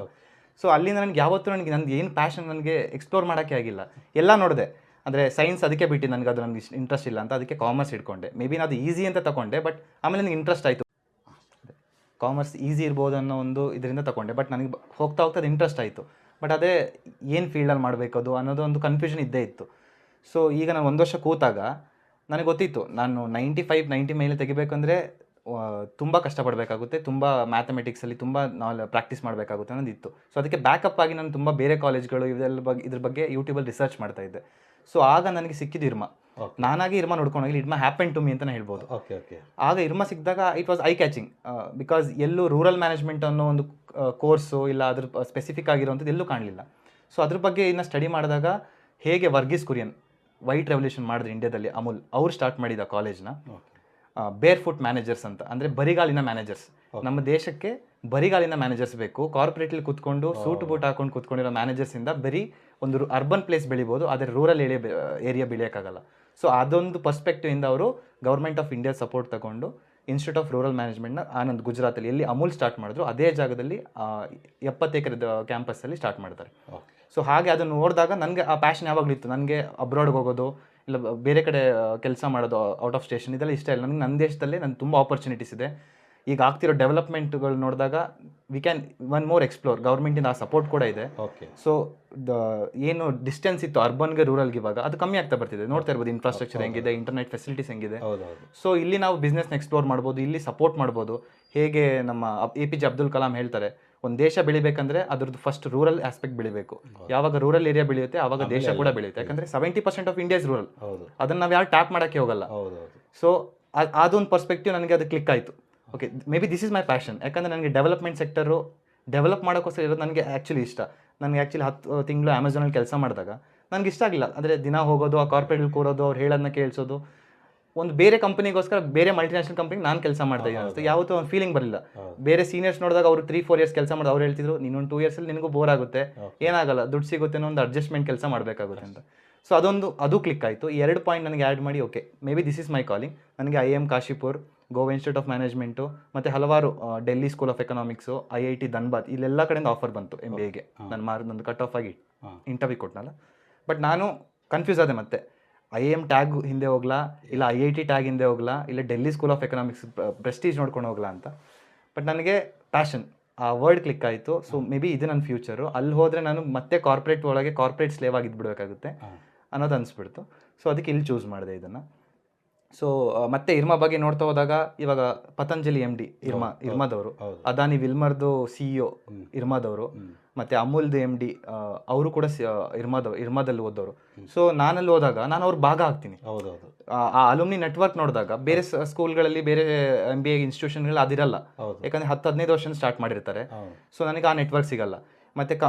[SPEAKER 2] ಸೊ ಅಲ್ಲಿಂದ ನನಗೆ ಯಾವತ್ತೂ ನನಗೆ ನನಗೆ ಏನು ಪ್ಯಾಷನ್ ನನಗೆ ಎಕ್ಸ್ಪ್ಲೋರ್ ಮಾಡೋಕ್ಕೆ ಆಗಿಲ್ಲ. ಎಲ್ಲ ನೋಡಿದೆ. ಅಂದರೆ ಸೈನ್ಸ್ ಅದಕ್ಕೆ ಬಿಟ್ಟು ನನಗೆ ಅದು ನನಗೆ ಇಂಟ್ರೆಸ್ಟ್ ಇಲ್ಲ ಅಂತ ಅದಕ್ಕೆ ಕಾಮರ್ಸ್ ಇಟ್ಕೊಂಡೆ. ಮೇ ಬಿ ಅದು ಈಸಿ ಅಂತ ತಗೊಂಡೆ ಬಟ್ ಆಮೇಲೆ ನನಗೆ ಇಂಟ್ರೆಸ್ಟ್ ಆಯಿತು. ಕಾಮರ್ಸ್ ಈಸಿ ಇರ್ಬೋದು ಅನ್ನೋ ಒಂದು ಇದರಿಂದ ತಗೊಂಡೆ ಬಟ್ ನನಗೆ ಹೋಗ್ತಾ ಹೋಗ್ತಾ ಅದು ಇಂಟ್ರೆಸ್ಟ್ ಆಯಿತು. ಬಟ್ ಅದೇ ಏನು ಫೀಲ್ಡಲ್ಲಿ ಮಾಡಬೇಕದು ಅನ್ನೋದು ಒಂದು ಕನ್ಫ್ಯೂಷನ್ ಇದ್ದೇ ಇತ್ತು. ಸೊ ಈಗ ನಾನು ಒಂದು ವರ್ಷ ಕೂತಾಗ ನನಗೆ ಗೊತ್ತಿತ್ತು, ನಾನು ನೈಂಟಿ ಫೈವ್ ನೈಂಟಿ ಮೇಲೆ ತೆಗಿಬೇಕಂದ್ರೆ ತುಂಬ ಕಷ್ಟಪಡಬೇಕಾಗುತ್ತೆ, ತುಂಬ ಮ್ಯಾಥಮೆಟಿಕ್ಸಲ್ಲಿ ತುಂಬ ನಾಲ್ ಪ್ರಾಕ್ಟೀಸ್ ಮಾಡಬೇಕಾಗುತ್ತೆ ಅನ್ನೋದಿತ್ತು. ಸೊ ಅದಕ್ಕೆ ಬ್ಯಾಕಪ್ ಆಗಿ ನಾನು ತುಂಬ ಬೇರೆ ಕಾಲೇಜ್ಗಳು ಇದೆಲ್ಲ ಬಗ್ಗೆ ಇದ್ರ ಬಗ್ಗೆ ಯೂಟ್ಯೂಬಲ್ಲಿ ರಿಸರ್ಚ್ ಮಾಡ್ತಾ ಇದ್ದೆ. ಸೊ ಆಗ ನನಗೆ ಸಿಕ್ಕಿದ್ದು ಇರ್ಮ. ನಾನಾಗಿ Irma ನೋಡ್ಕೊಂಡೋಗಿ Irma happen to me ಅಂತ ಹೇಳ್ಬೋದು.
[SPEAKER 1] ಓಕೆ ಓಕೆ
[SPEAKER 2] ಆಗ ಇರ್ಮಾ ಸಿಕ್ಕಿದಾಗ it was I catching because ಎಲ್ಲೂ ರೂರಲ್ ಮ್ಯಾನೇಜ್ಮೆಂಟ್ ಅನ್ನೋ ಒಂದು ಕೋರ್ಸು ಇಲ್ಲ ಅದ್ರ ಸ್ಪೆಸಿಫಿಕ್ ಆಗಿರುವಂಥದ್ದು ಎಲ್ಲೂ ಕಾಣಲಿಲ್ಲ. ಸೊ ಅದ್ರ ಬಗ್ಗೆ ಇನ್ನು ಸ್ಟಡಿ ಮಾಡಿದಾಗ ಹೇಗೆ ವರ್ಗೀಸ್ ಕುರಿಯನ್ ವೈಟ್ ರೆವಲ್ಯೂಷನ್ ಮಾಡಿದ್ರು ಇಂಡಿಯಾದಲ್ಲಿ ಅಮೂಲ್ ಅವ್ರು ಸ್ಟಾರ್ಟ್ ಮಾಡಿದ ಕಾಲೇಜ್ನ ಬೇರ್ ಫುಟ್ ಮ್ಯಾನೇಜರ್ಸ್ ಅಂತ ಅಂದರೆ ಬರಿಗಾಲಿನ ಮ್ಯಾನೇಜರ್ಸ್ ನಮ್ಮ ದೇಶಕ್ಕೆ ಬರಿಗಾಲಿನ ಮ್ಯಾನೇಜರ್ಸ್ ಬೇಕು. ಕಾರ್ಪೊರೇಟಲ್ಲಿ ಕುತ್ಕೊಂಡು ಸೂಟ್ ಬೂಟ್ ಹಾಕೊಂಡು ಕುತ್ಕೊಂಡಿರೋ ಮ್ಯಾನೇಜರ್ಸ್ ಇಂದ ಬರೀ ಒಂದು ಅರ್ಬನ್ ಪ್ಲೇಸ್ ಬೆಳಿಬೋದು ಆದರೆ ರೂರಲ್ ಏರಿಯಾ ಏರಿಯಾ ಬೆಳೆಯೋಕ್ಕಾಗಲ್ಲ. ಸೊ ಅದೊಂದು ಪರ್ಸ್ಪೆಕ್ಟಿವ್ ಇಂದ ಅವರು ಗೌರ್ಮೆಂಟ್ ಆಫ್ ಇಂಡಿಯಾ ಸಪೋರ್ಟ್ ತಗೊಂಡು ಇನ್ಸ್ಟಿಟ್ಯೂಟ್ ಆಫ್ ರೂರಲ್ ಮ್ಯಾನೇಜ್ಮೆಂಟ್ನ ಆನಂದ್ ಗುಜರಾತಲ್ಲಿ ಎಲ್ಲಿ ಅಮೂಲ್ ಸ್ಟಾರ್ಟ್ ಮಾಡಿದ್ರು ಅದೇ ಜಾಗದಲ್ಲಿ ಎಪ್ಪತ್ತು ಎಕರೆದ ಕ್ಯಾಂಪಸ್ಸಲ್ಲಿ ಸ್ಟಾರ್ಟ್ ಮಾಡ್ತಾರೆ. ಸೊ ಹಾಗೆ ಅದನ್ನು ನೋಡಿದಾಗ ನನಗೆ ಆ ಪ್ಯಾಷನ್ ಯಾವಾಗಲೂ ಇತ್ತು. ನನಗೆ ಅಬ್ರಾಡ್ಗೆ ಹೋಗೋದು ಇಲ್ಲ ಬೇರೆ ಕಡೆ ಕೆಲಸ ಮಾಡೋದು ಔಟ್ ಆಫ್ ಸ್ಟೇಷನ್ ಇದೆಲ್ಲ ಇಷ್ಟ ಇಲ್ಲ. ನನಗೆ ನನ್ನ ದೇಶದಲ್ಲೇ ನನ್ನ ತುಂಬ ಆಪರ್ಚುನಿಟೀಸ್ ಇದೆ. ಈಗ ಆಗ್ತಿರೋ ಡೆವಲಪ್ಮೆಂಟ್ಗಳು ನೋಡಿದಾಗ we can one more explore ಗೌರ್ಮೆಂಟಿಂದ ಆ ಸಪೋರ್ಟ್ ಕೂಡ ಇದೆ.
[SPEAKER 1] ಓಕೆ
[SPEAKER 2] ಸೊ ದ ಏನು ಡಿಸ್ಟೆನ್ಸ್ ಇತ್ತು ಅರ್ಬನ್ಗೆ ರೂರಲ್ಗೆ ಇವಾಗ ಅದು ಕಮ್ಮಿ ಆಗ್ತಾ ಬರ್ತಿದೆ. ನೋಡ್ತಾ ಇರ್ಬೋದು ಇನ್ಫ್ರಾಸ್ಟ್ರಕ್ಚರ್ ಹೆಂಗಿದೆ ಇಂಟರ್ನೆಟ್ ಫೆಸಿಲಿಟೀಸ್ ಹೆಂಗಿದೆ.
[SPEAKER 1] ಹೌದು ಹೌದು
[SPEAKER 2] ಸೊ ಇಲ್ಲಿ ನಾವು ಬಿಸ್ನೆಸ್ನ ಎಕ್ಸ್ಪ್ಲೋರ್ ಮಾಡ್ಬೋದು ಇಲ್ಲಿ ಸಪೋರ್ಟ್ ಮಾಡ್ಬೋದು. ಹೇಗೆ ನಮ್ಮ A P J Abdul Kalam ಹೇಳ್ತಾರೆ ಒಂದು ದೇಶ ಬೆಳಿಬೇಕಂದ್ರೆ ಅದ್ರದ್ದು ಫಸ್ಟ್ ರೂರಲ್ ಆಸ್ಪೆಕ್ಟ್ ಬೆಳಿಬೇಕು. ಯಾವಾಗ ರೂರಲ್ ಏರಿಯಾ ಬೆಳೆಯುತ್ತೆ ಆವಾಗ ದೇಶ ಕೂಡ ಬೆಳೆಯುತ್ತೆ. ಯಾಕಂದ್ರೆ seventy percent of India's rural
[SPEAKER 1] ಹೌದು.
[SPEAKER 2] ಅದನ್ನ ನಾವು ಯಾರು ಟ್ಯಾಪ್ ಮಾಡೋಕ್ಕೆ ಹೋಗಲ್ಲ.
[SPEAKER 1] ಹೌದು ಹೌದು
[SPEAKER 2] ಸೊ ಅದೊಂದು ಪರ್ಸ್ಪೆಕ್ಟಿವ್ ನನಗೆ ಅದು ಕ್ಲಿಕ್ ಆಯಿತು. Okay maybe this is my passion ಯಾಕಂದ್ರೆ ನನಗೆ ಡೆವಲಪ್ಮೆಂಟ್ ಸೆಕ್ಟರು ಡೆವಲಪ್ ಮಾಡೋಕ್ಕೋಸ್ಕರ ಇರೋದು ನನಗೆ ಆ್ಯಕ್ಚುಲಿ ಇಷ್ಟ. ನನಗೆ ಆ್ಯಕ್ಚುಲಿ ಹತ್ತು ತಿಂಗಳು ಅಮೆಝಾನಲ್ಲಿ ಕೆಲಸ ಮಾಡಿದಾಗ ನನಗೆ ಇಷ್ಟ ಆಗಿಲ್ಲ. ಅಂದರೆ ದಿನ ಹೋಗೋದು ಆ ಕಾರ್ಪೊರೇಟಲ್ಲಿ ಕೂರೋದು ಅವ್ರು ಹೇಳೋದನ್ನ ಕೇಳಿಸೋದು. ಒಂದು ಬೇರೆ ಕಂಪನಿಗೋಸ್ಕರ ಬೇರೆ ಮಲ್ಟಿನ್ಯಾಷನಲ್ ಕಂಪ್ನಿಗೆ ನಾನು ಕೆಲಸ ಮಾಡ್ತಾ ಇದ್ದೀನಿ ಅನಿಸ್ತು ಯಾವತ್ತೂ ಒಂದು ಫೀಲಿಂಗ್ ಬರಲಿಲ್ಲ. ಬೇರೆ ಸೀನಿಯರ್ಸ್ ನೋಡಿದಾಗ ಅವರು ತ್ರೀ ಫೋರ್ ಇಯರ್ಸ್ ಕೆಲಸ ಮಾಡೋದು ಅವ್ರು ಹೇಳ್ತಿದ್ರು ನೀನೊಂದು ಟೂ ಇಯರ್ಸಲ್ಲಿ ನಿನಗೂ ಬೋರ್ ಆಗುತ್ತೆ. ಏನಾಗಲ್ಲ ದುಡ್ಡು ಸಿಗುತ್ತೆ ಅನ್ನೋ ಒಂದು ಅಡ್ಜಸ್ಟ್ಮೆಂಟ್ ಕೆಲಸ ಮಾಡಬೇಕಾಗುತ್ತೆ ಅಂತ. ಸೊ ಅದೊಂದು ಅದು ಕ್ಲಿಕ್ ಆಯಿತು. ಈ ಎರಡು ಪಾಯಿಂಟ್ ನನಗೆ ಆ್ಯಡ್ ಮಾಡಿ okay maybe this is my calling ನನಗೆ I M Kashipur Goa institute of management ಮತ್ತು ಹಲವಾರು Delhi school of economics I I T Dhanbad ಇಲ್ಲೆಲ್ಲ ಕಡೆಯಿಂದ ಆಫರ್ ಬಂತು ಎಂ ಬಿ ಎಗೆ ನಾನು ಮಾರ್ ನಂದು ಕಟ್ ಆಫ್ ಆಗಿ ಇಂಟರ್ವ್ಯೂ ಕೊಟ್ಟನಲ್ಲ ಬಟ್ ನಾನು ಕನ್ಫ್ಯೂಸ್ ಆದೆ ಮತ್ತೆ. ಐ ಎಂ ಟ್ಯಾಗ್ ಹಿಂದೆ ಹೋಗ್ಲಾ ಇಲ್ಲ ಐ ಐ ಟಿ ಟ್ಯಾಗ್ ಹಿಂದೆ ಹೋಗ್ಲಾ ಇಲ್ಲ Delhi school of economics prestige ನೋಡ್ಕೊಂಡು ಹೋಗ್ಲಾ ಅಂತ. ಬಟ್ ನನಗೆ ಪ್ಯಾಷನ್ ಆ ವರ್ಡ್ ಕ್ಲಿಕ್ ಆಯಿತು. ಸೊ ಮೇ ಬಿ ಇದು ನನ್ನ ಫ್ಯೂಚರು ಅಲ್ಲಿ ಹೋದರೆ ನಾನು ಮತ್ತೆ ಕಾರ್ಪೊರೇಟ್ ಒಳಗೆ ಕಾರ್ಪೊರೇಟ್ ಸ್ಲೇವ್ ಆಗಿದ್ಬಿಡ್ಬೇಕಾಗುತ್ತೆ
[SPEAKER 1] ಬಿಡಬೇಕಾಗುತ್ತೆ
[SPEAKER 2] ಅನ್ನೋದು ಅನಿಸ್ಬಿಡ್ತು. ಸೊ ಅದಕ್ಕೆ ಇಲ್ಲಿ ಚೂಸ್ ಮಾಡಿದೆ ಇದನ್ನು. ಸೊ ಮತ್ತೆ ಇರ್ಮಾ ಬಗ್ಗೆ ನೋಡ್ತಾ ಹೋದಾಗ ಇವಾಗ ಪತಂಜಲಿ ಎಂ ಡಿ ಇರ್ಮಾ ಇರ್ಮಾದವರು. ಅದಾನಿ ವಿಲ್ಮರ್ದು ಸಿ ಇ ಇರ್ಮಾದವರು. ಮತ್ತೆ ಅಮೂಲ್ದು ಎಂ ಡಿ ಅವರು ಕೂಡ ಇರ್ಮಾದವ್ ಇರ್ಮಾದಲ್ಲಿ ಓದೋರು ಸೊ ನಾನಲ್ಲಿ ಹೋದಾಗ ನಾನು ಅವ್ರ ಭಾಗ ಆಗ್ತೀನಿ. ಆ- ಅಲುಮ್ನಿ ನೆಟ್ವರ್ಕ್ ನೋಡಿದಾಗ ಬೇರೆ ಸ್ಕೂಲ್ಗಳಲ್ಲಿ ಬೇರೆ ಎಂ ಬಿ ಎ ಇನ್ಸ್ಟಿಟ್ಯೂಷನ್ಗಳು ಅದಿರಲ್ಲ. ಯಾಕಂದ್ರೆ ಹತ್ತು ಹದಿನೈದು ವರ್ಷ ಸ್ಟಾರ್ಟ್ ಮಾಡಿರ್ತಾರೆ. ಸೊ ನನಗೆ ಆ ನೆಟ್ವರ್ಕ್ ಸಿಗಲ್ಲ. ಮತ್ತೆ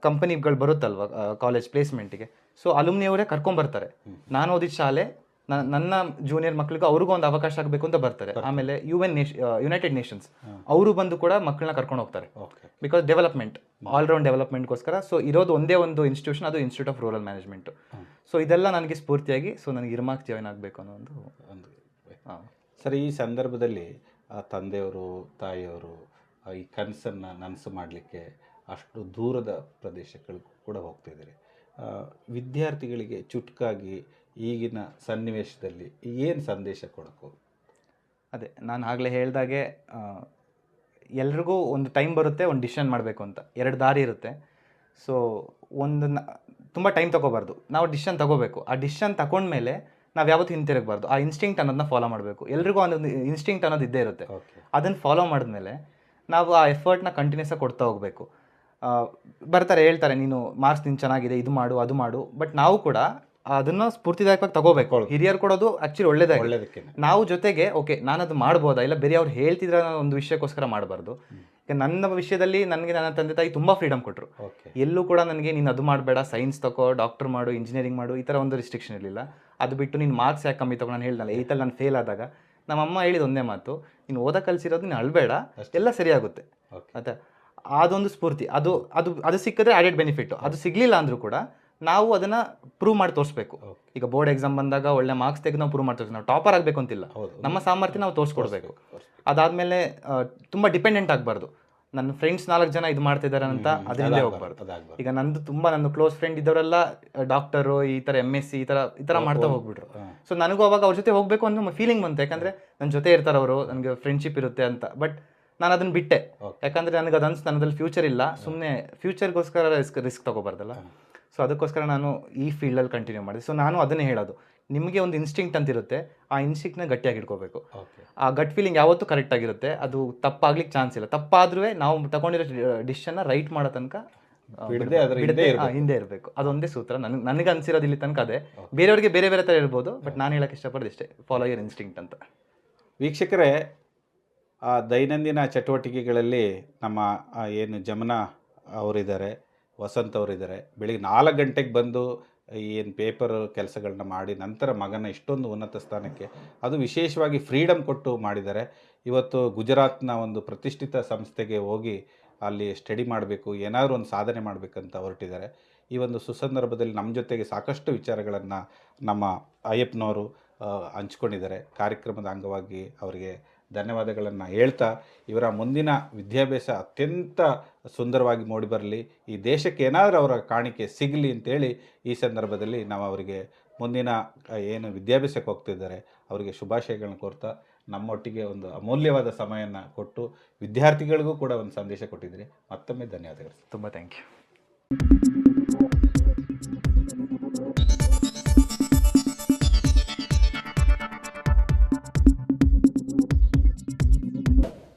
[SPEAKER 2] ಕಂಪನಿಗಳು ಬರುತ್ತಲ್ವ ಕಾಲೇಜ್ ಪ್ಲೇಸ್ಮೆಂಟಿಗೆ ಸೊ ಅಲುಮ್ನಿ ಅವರೇ ಕರ್ಕೊಂಬರ್ತಾರೆ. ನಾನು ಓದಿದ ಶಾಲೆ ನನ್ನ ಜೂನಿಯರ್ ಮಕ್ಕಳಿಗೂ ಅವ್ರಿಗೂ ಒಂದು ಅವಕಾಶ ಆಗಬೇಕು ಅಂತ ಬರ್ತಾರೆ. ಆಮೇಲೆ ಯು ಎನ್ ನೇಷ್ ಯುನೈಟೆಡ್ ನೇಷನ್ಸ್ ಅವರು ಬಂದು ಕೂಡ ಮಕ್ಕಳನ್ನ ಕರ್ಕೊಂಡು ಹೋಗ್ತಾರೆ.
[SPEAKER 1] Okay
[SPEAKER 2] because development all round ಡೆವಲಪ್ಮೆಂಟ್ಗೋಸ್ಕರ so ಇರೋದು ಒಂದೇ ಒಂದು ಇನ್ಸ್ಟಿಟ್ಯೂಷನ್ ಅದು institute of rural management so ಇದೆಲ್ಲ ನನಗೆ ಸ್ಫೂರ್ತಿಯಾಗಿ ಸೊ ನನಗೆ ಇರ್ಮಾಕ್ ಜಾಯ್ನ್ ಆಗಬೇಕು ಅನ್ನೋ ಒಂದು
[SPEAKER 1] ಒಂದು ಸರಿ ಈ ಸಂದರ್ಭದಲ್ಲಿ ಆ ತಂದೆಯವರು ತಾಯಿಯವರು ಈ ಕನಸನ್ನು ನನಸು ಮಾಡಲಿಕ್ಕೆ ಅಷ್ಟು ದೂರದ ಪ್ರದೇಶಗಳಿಗೂ ಕೂಡ ಹೋಗ್ತಿದ್ದಾರೆ ವಿದ್ಯಾರ್ಥಿಗಳಿಗೆ ಚುಟ್ಕಾಗಿ ಈಗಿನ ಸನ್ನಿವೇಶದಲ್ಲಿ ಏನು ಸಂದೇಶ ಕೊಡಕು?
[SPEAKER 2] ಅದೇ ನಾನು ಆಗಲೇ ಹೇಳಿದಾಗೆ ಎಲ್ರಿಗೂ ಒಂದು ಟೈಮ್ ಬರುತ್ತೆ ಒಂದು ಡಿಸಿಷನ್ ಮಾಡಬೇಕು ಅಂತ. ಎರಡು ದಾರಿ ಇರುತ್ತೆ. ಸೊ ಒಂದು ತುಂಬ ಟೈಮ್ ತೊಗೋಬಾರ್ದು. ನಾವು ಡಿಸಿಷನ್ ತಗೋಬೇಕು. ಆ ಡಿಸಿಷನ್ ತಗೊಂಡ್ಮೇಲೆ ನಾವು ಯಾವತ್ತು ಹಿಂತಿರುಗಬಾರ್ದು. ಆ ಇನ್ಸ್ಟಿಂಕ್ಟ್ ಅನ್ನೋದನ್ನ ಫಾಲೋ ಮಾಡಬೇಕು. ಎಲ್ರಿಗೂ ಒಂದೊಂದು ಇನ್ಸ್ಟಿಂಕ್ಟ್ ಅನ್ನೋದು ಇದ್ದೇ ಇರುತ್ತೆ.
[SPEAKER 1] ಓಕೆ
[SPEAKER 2] ಅದನ್ನು ಫಾಲೋ ಮಾಡಿದ್ಮೇಲೆ ನಾವು ಆ ಎಫರ್ಟ್ನ ಕಂಟಿನ್ಯೂಸ್ ಆಗಿ ಕೊಡ್ತಾ ಹೋಗಬೇಕು. ಬರ್ತಾರೆ ಹೇಳ್ತಾರೆ ನೀನು ಮಾರ್ಕ್ಸ್ ನೀನು ಚೆನ್ನಾಗಿದೆ ಇದು ಮಾಡು ಅದು ಮಾಡು. ಬಟ್ ನಾವು ಕೂಡ ಅದನ್ನು ಸ್ಫೂರ್ತಿದಾಯಕವಾಗಿ ತಗೋಬೇಕು. ಹಿರಿಯರು ಕೊಡೋದು ಆಕ್ಚುಲಿ ಒಳ್ಳೇದಾಗಿ
[SPEAKER 1] ಒಳ್ಳೇದಕ್ಕೆ
[SPEAKER 2] ನಾವು ಜೊತೆಗೆ ಓಕೆ ನಾನು ಅದು ಮಾಡ್ಬೋದಾ? ಇಲ್ಲ ಬೇರೆ ಅವ್ರು ಹೇಳ್ತಿದ್ರೆ ಒಂದು ವಿಷಯಕ್ಕೋಸ್ಕರ ಮಾಡಬಾರ್ದು. ಈಗ ನನ್ನ ವಿಷಯದಲ್ಲಿ ನನಗೆ ನನ್ನ ತಂದೆ ತಾಯಿ ತುಂಬ ಫ್ರೀಡಮ್ ಕೊಟ್ಟರು
[SPEAKER 1] ಓಕೆ.
[SPEAKER 2] ಎಲ್ಲೂ ಕೂಡ ನನಗೆ ನೀನು ಅದು ಮಾಡಬೇಡ ಸೈನ್ಸ್ ತಗೋ ಡಾಕ್ಟರ್ ಮಾಡು ಇಂಜಿನಿಯರಿಂಗ್ ಮಾಡು ಈ ಥರ ಒಂದು ರಿಸ್ಟ್ರಿಕ್ಷನ್ ಇರಲಿಲ್ಲ. ಅದು ಬಿಟ್ಟು ನೀನು ಮಾರ್ಕ್ಸ್ ಯಾಕೆ ಕಮ್ಮಿ ತಗೋ? ನಾನು ಹೇಳ್ದಲ್ಲ ಏತಲ್ಲಿ ನಾನು ಫೇಲ್ ಆದಾಗ ನಮ್ಮ ಅಮ್ಮ ಹೇಳಿದ ಒಂದೇ ಮಾತು ನೀನು ಓದ ಕಲಿಸಿರೋದು ನೀನು ಅಳಬೇಡ ಎಲ್ಲ ಸರಿಯಾಗುತ್ತೆ. ಮತ್ತೆ ಅದೊಂದು ಸ್ಫೂರ್ತಿ. ಅದು ಅದು ಅದು ಸಿಕ್ಕಿದ್ರೆ ಆ್ಯಡೆಡ್ ಬೆನಿಫಿಟ್ಟು ಅದು ಸಿಗಲಿಲ್ಲ ಅಂದರೂ ಕೂಡ ನಾವು ಅದನ್ನ ಪ್ರೂವ್ ಮಾಡಿ ತೋರಿಸ್ಬೇಕು. ಈಗ ಬೋರ್ಡ್ ಎಕ್ಸಾಮ್ ಬಂದಾಗ ಒಳ್ಳೆ ಮಾರ್ಕ್ಸ್ ತೆಗೆದು ನಾವು ಪ್ರೂವ್ ಮಾಡಿ ನಾವು ಟಾಪರ್ ಆಗಬೇಕು ಅಂತಿಲ್ಲ. ನಮ್ಮ ಸಾಮರ್ಥ್ಯ ನಾವು ತೋರಿಸ್ಕೊಡ್ಬೇಕು. ಅದಾದ್ಮೇಲೆ ತುಂಬ ಡಿಪೆಂಡೆಂಟ್ ಆಗಬಾರ್ದು. ನನ್ನ ಫ್ರೆಂಡ್ಸ್ ನಾಲ್ಕು ಜನ ಇದು ಮಾಡ್ತಿದ್ದಾರೆ ಅಂತ ಅದ್ರ ಹಿಂದೆ ಹೋಗ್ಬಾರ್ದು. ಈಗ ನಂದು ತುಂಬಾ ನನ್ನ ಕ್ಲೋಸ್ ಫ್ರೆಂಡ್ ಇದ್ದವರೆಲ್ಲ ಡಾಕ್ಟರು ಈ ತರ ಎಂ ಎಸ್ ಸಿ ಈ ತರ ಈ ತರ ಮಾಡ್ತಾ ಹೋಗ್ಬಿಟ್ರು. ಸೊ ನನಗೂ ಅವಾಗ ಅವ್ರ ಜೊತೆ ಹೋಗ್ಬೇಕು ಅನ್ನೋ ಫೀಲಿಂಗ್ ಬಂತು. ಯಾಕಂದ್ರೆ ನನ್ನ ಜೊತೆ ಇರ್ತಾರೆ ಅವರು ನನಗೆ ಫ್ರೆಂಡ್ಶಿಪ್ ಇರುತ್ತೆ ಅಂತ. ಬಟ್ ನಾನು ಅದನ್ನ ಬಿಟ್ಟೆ. ಯಾಕಂದ್ರೆ ನನಗೆ ಅದು ಅನ್ಸ್ ನನ್ನದಲ್ಲಿ ಫ್ಯೂಚರ್ ಇಲ್ಲ. ಸುಮ್ಮನೆ ಫ್ಯೂಚರ್ಗೋಸ್ಕರ ರಿಸ್ಕ್ ರಿಸ್ಕ್ ತಗೋಬಾರ್ದಲ್ಲ. ಸೊ ಅದಕ್ಕೋಸ್ಕರ ನಾನು ಈ ಫೀಲ್ಡಲ್ಲಿ ಕಂಟಿನ್ಯೂ ಮಾಡಿದೆ. ಸೊ ನಾನು ಅದನ್ನೇ ಹೇಳೋದು. ನಿಮಗೆ ಒಂದು ಇನ್ಸ್ಟಿಂಕ್ಟ್ ಅಂತ ಇರುತ್ತೆ ಆ ಇನ್ಸ್ಟಿಂಕ್ಟ್ನ ಗಟ್ಟಿಯಾಗಿ ಇಟ್ಕೋಬೇಕು ಆ ಗಟ್ ಫೀಲಿಂಗ್ ಯಾವತ್ತೂ ಕರೆಕ್ಟ್ ಆಗಿರುತ್ತೆ. ಅದು ತಪ್ಪಾಗ್ಲಿಕ್ಕೆ ಚಾನ್ಸ್ ಇಲ್ಲ. ತಪ್ಪಾದ್ರೂ ನಾವು ತಗೊಂಡಿರೋ ಡಿಶನ್ನ ರೈಟ್ ಮಾಡೋ ತನಕ
[SPEAKER 1] ಹಿಂದೆ
[SPEAKER 2] ಇರಬೇಕು. ಅದೊಂದೇ ಸೂತ್ರ. ನನಗೆ ನನಗೆ ಅನ್ಸಿರೋದು ಇಲ್ಲಿ ತನಕ ಅದೇ. ಬೇರೆಯವರಿಗೆ ಬೇರೆ ಬೇರೆ ಥರ ಇರ್ಬೋದು ಬಟ್ ನಾನು ಹೇಳಕ್ಕೆ ಇಷ್ಟಪಡೋದು ಇಷ್ಟೇ. ಫಾಲೋ ಯರ್ ಇನ್ಸ್ಟಿಂಕ್ಟ್ ಅಂತ.
[SPEAKER 1] ವೀಕ್ಷಕರೇ ಆ ದೈನಂದಿನ ಚಟುವಟಿಕೆಗಳಲ್ಲಿ ನಮ್ಮ ಏನು ಜಮನ ಅವರಿದ್ದಾರೆ. ವಸಂತ್ ಅವರಿದ್ದಾರೆ ಬೆಳಿಗ್ಗೆ ನಾಲ್ಕು ಗಂಟೆಗೆ ಬಂದು ಏನು ಪೇಪರ್ ಕೆಲಸಗಳನ್ನ ಮಾಡಿ ನಂತರ ಮಗನ ಇಷ್ಟೊಂದು ಉನ್ನತ ಸ್ಥಾನಕ್ಕೆ ಅದು ವಿಶೇಷವಾಗಿ ಫ್ರೀಡಮ್ ಕೊಟ್ಟು ಮಾಡಿದ್ದಾರೆ. ಇವತ್ತು ಗುಜರಾತ್ನ ಒಂದು ಪ್ರತಿಷ್ಠಿತ ಸಂಸ್ಥೆಗೆ ಹೋಗಿ ಅಲ್ಲಿ ಸ್ಟಡಿ ಮಾಡಬೇಕು, ಏನಾದರೂ ಒಂದು ಸಾಧನೆ ಮಾಡಬೇಕಂತ ಹೊರಟಿದ್ದಾರೆ. ಈ ಒಂದು ಸುಸಂದರ್ಭದಲ್ಲಿ ನಮ್ಮ ಜೊತೆಗೆ ಸಾಕಷ್ಟು ವಿಚಾರಗಳನ್ನು ನಮ್ಮ ಅಯ್ಯಪ್ಪನವರು ಹಂಚ್ಕೊಂಡಿದ್ದಾರೆ. ಕಾರ್ಯಕ್ರಮದ ಅಂಗವಾಗಿ ಅವರಿಗೆ ಧನ್ಯವಾದಗಳನ್ನು ಹೇಳ್ತಾ ಇವರ ಮುಂದಿನ ವಿದ್ಯಾಭ್ಯಾಸ ಅತ್ಯಂತ ಸುಂದರವಾಗಿ ಮೂಡಿಬರಲಿ ಈ ದೇಶಕ್ಕೆ ಏನಾದರೂ ಅವರ ಕಾಣಿಕೆ ಸಿಗಲಿ ಅಂತೇಳಿ ಈ ಸಂದರ್ಭದಲ್ಲಿ ನಾವು ಅವರಿಗೆ ಮುಂದಿನ ಏನು ವಿದ್ಯಾಭ್ಯಾಸಕ್ಕೆ ಹೋಗ್ತಿದ್ದಾರೆ, ಅವರಿಗೆ ಶುಭಾಶಯಗಳನ್ನ ಕೋರ್ತಾ ನಮ್ಮೊಟ್ಟಿಗೆ ಒಂದು ಅಮೂಲ್ಯವಾದ ಸಮಯವನ್ನು ಕೊಟ್ಟು ವಿದ್ಯಾರ್ಥಿಗಳಿಗೂ ಕೂಡ ಒಂದು ಸಂದೇಶ ಕೊಟ್ಟಿದ್ದೀರಿ. ಮತ್ತೊಮ್ಮೆ ಧನ್ಯವಾದಗಳು.
[SPEAKER 2] ತುಂಬ ಥ್ಯಾಂಕ್ ಯು